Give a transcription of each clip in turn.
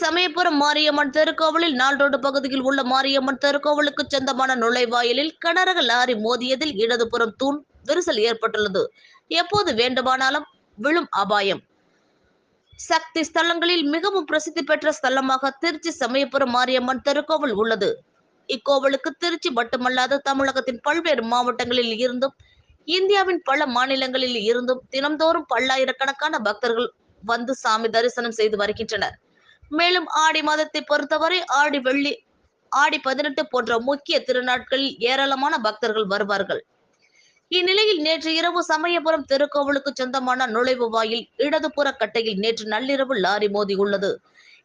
சமயபுரம் மாரியம்மன் திருக்கோவிலில் நாள்ரோடு பகுதியில் உள்ள மாரியம்மன் திருக்கோவிலுக்கு சொந்தமான நுழைவாயிலில் கனரக லாரி மோதியதில் இடதுபுறம் தூண் விரிசல் ஏற்பட்டுள்ளது. எப்போது வேண்டுமானாலும் விழும் அபாயம். சக்தி ஸ்தலங்களில் மிகவும் பிரசித்தி பெற்ற ஸ்தலமாக திருச்சி சமயபுரம் மாரியம்மன் திருக்கோவில் உள்ளது. இக்கோவிலுக்கு திருச்சி மட்டுமல்லாது தமிழகத்தின் பல்வேறு மாவட்டங்களில் இருந்தும் இந்தியாவின் பல மாநிலங்களில் இருந்தும் தினம்தோறும் பல்லாயிரக்கணக்கான பக்தர்கள் வந்து சாமி தரிசனம் செய்து வருகின்றனர். மேலும் ஆடி மாதத்தை பொறுத்தவரை ஆடி வெள்ளி ஆடி பதினெட்டு போன்ற முக்கிய திருநாட்களில் ஏராளமான பக்தர்கள் வருவார்கள். இந்நிலையில் நேற்று இரவு சமயபுரம் திருக்கோவிலுக்கு சொந்தமான நுழைவு வாயில் இடதுபுற கட்டையில் நேற்று நள்ளிரவு லாரி மோதி உள்ளது.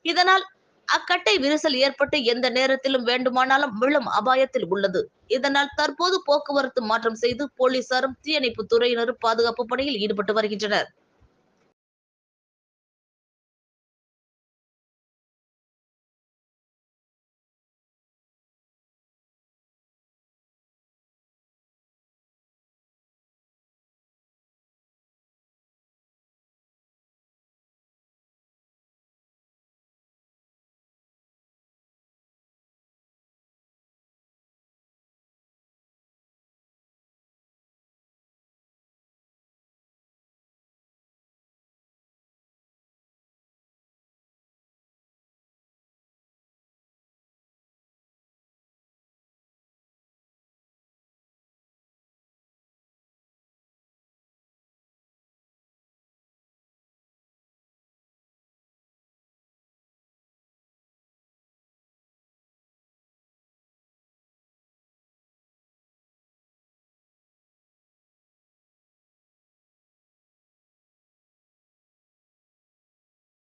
இதனால் அக்கட்டை விரிசல் ஏற்பட்டு எந்த நேரத்திலும் வேண்டுமானாலும் விழும் அபாயத்தில் உள்ளது. இதனால் தற்போது போக்குவரத்து மாற்றம் செய்து போலீசாரும் தீயணைப்பு துறையினரும் பாதுகாப்பு பணியில் ஈடுபட்டு வருகின்றனர்.